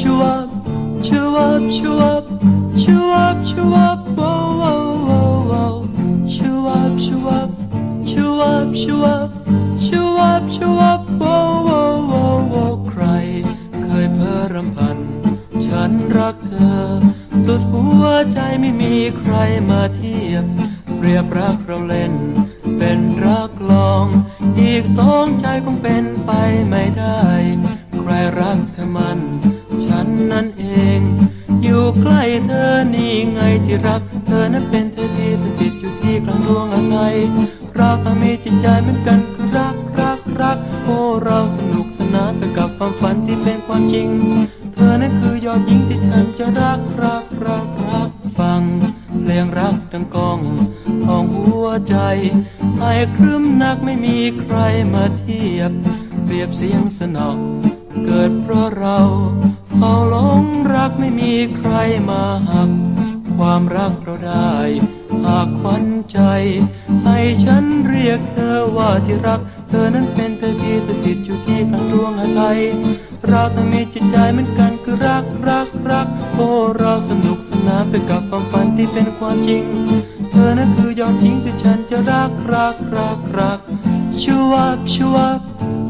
ชูวับชูวับชูวับชูวับชูวับโอ้โอ้โอ้โอ้ชูวับชูวับชูวับชูวับชูวับชูวับโอ้โอ้โอ้โอ้ใคร เคยเพ้อรำพัน ฉันรักเธอ สุดหัวใจไม่มีใครมาเทียบ เรียบรักเราเล่น เป็นรักลอง อีกสองใจคงเป็นไปไม่ได้ ใครรักเธอมัน ฉันนั่นเอง อยู่ใกล้เธอนี่ไงที่รัก เธอนั้นเป็นเธอที่สถิตอยู่ที่กลางดวงอาทัยเราต่างมีจิตใจเหมือนกันคือรักรักรักโอ้เราสนุกสนานไปกับความฝันที่เป็นความจริง เธอนั้นคือยอดหญิงที่ฉันจะรักรักรักรักฟังเพลงรักดังกองของหัวใจให้ครึ้มนักไม่มีใครมาเทียบ เปรียบเสียงสนอเกิดเพราะเรา เฝ้าหลงรักไม่มีใครมาหัก ความรักเราได้ หากควันใจ ให้ฉันเรียกเธอว่าที่รัก เธอนั้นเป็นเธอที่สถิตอยู่ที่กลางดวงอาทัยเราต่างมีจิตใจเหมือนกันคือรักรักรักโอ้เราสนุกสนานไปกับความฝันที่เป็นความจริง เธอนั้นคือยอดหญิงที่ฉันจะรักรักรักรักชูวับชูวับ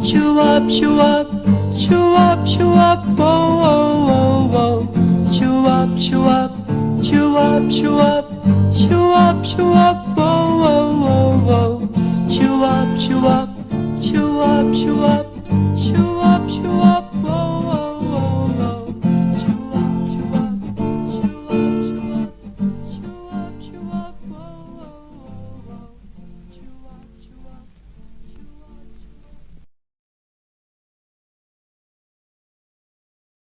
ชูวับชูวับ ชูวับชูวับโอ้โอ้โอ้โอ้ชูวับชูวับชูวับชูวับชูวับชูวับ